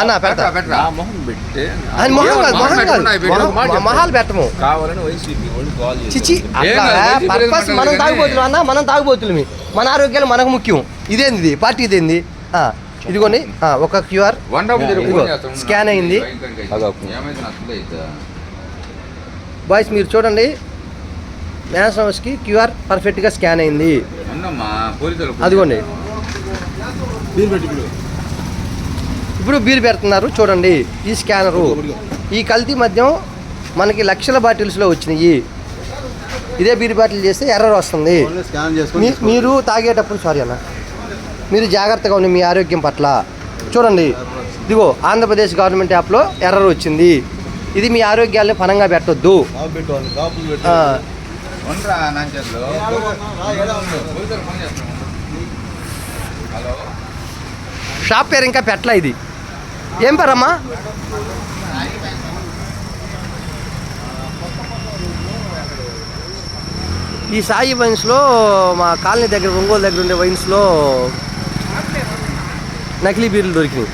అన్న పెడతా. మొహాలు పెట్టము. కావాలని వైసీపీ వాళ్ళు కాల్ చేశారు. చిచి పర్పస్ మాట్లాడదు మనం తాగుబోతులు అన్న మనం తాగుబోతులమి. మన ఆరోగ్యాలు మనకు ముఖ్యం. ఇదేంది? ఇది పార్టీ ఇదేంది? ఆ, ఒక క్యూఆర్. స్కాన్ అయింది. బాయ్స్ మీరు చూడండి. మ్యాన్స్ హౌస్కి క్యూఆర్ పర్ఫెక్ట్గా స్కాన్ అయింది. అదిగోండి. ఇప్పుడు బీర్ పెడుతున్నారు చూడండి ఈ స్కానరు. ఈ కల్తీ మద్యం మనకి లక్షల బాటిల్స్లో వచ్చినాయి. ఇదే బీర్ బాటిల్ చేస్తే ఎర్రర్ వస్తుంది. మీరు తాగేటప్పుడు సారీ అన్న మీరు జాగ్రత్తగా ఉండి మీ ఆరోగ్యం పట్ల చూడండి. ఇదిగో ఆంధ్రప్రదేశ్ గవర్నమెంట్ యాప్లో ఎర్రర్ వచ్చింది. ఇది మీ ఆరోగ్యాన్ని పనంగా పెట్టొద్దు. షాప్ పేరు ఇంకా పెట్టలా ఇది. ఏం పేరమ్మా? ఈ సాయి వైన్స్లో మా కాలనీ దగ్గర ఒంగోలు దగ్గర ఉండే వైన్స్లో నకిలీ బీర్లు దొరికినాయి.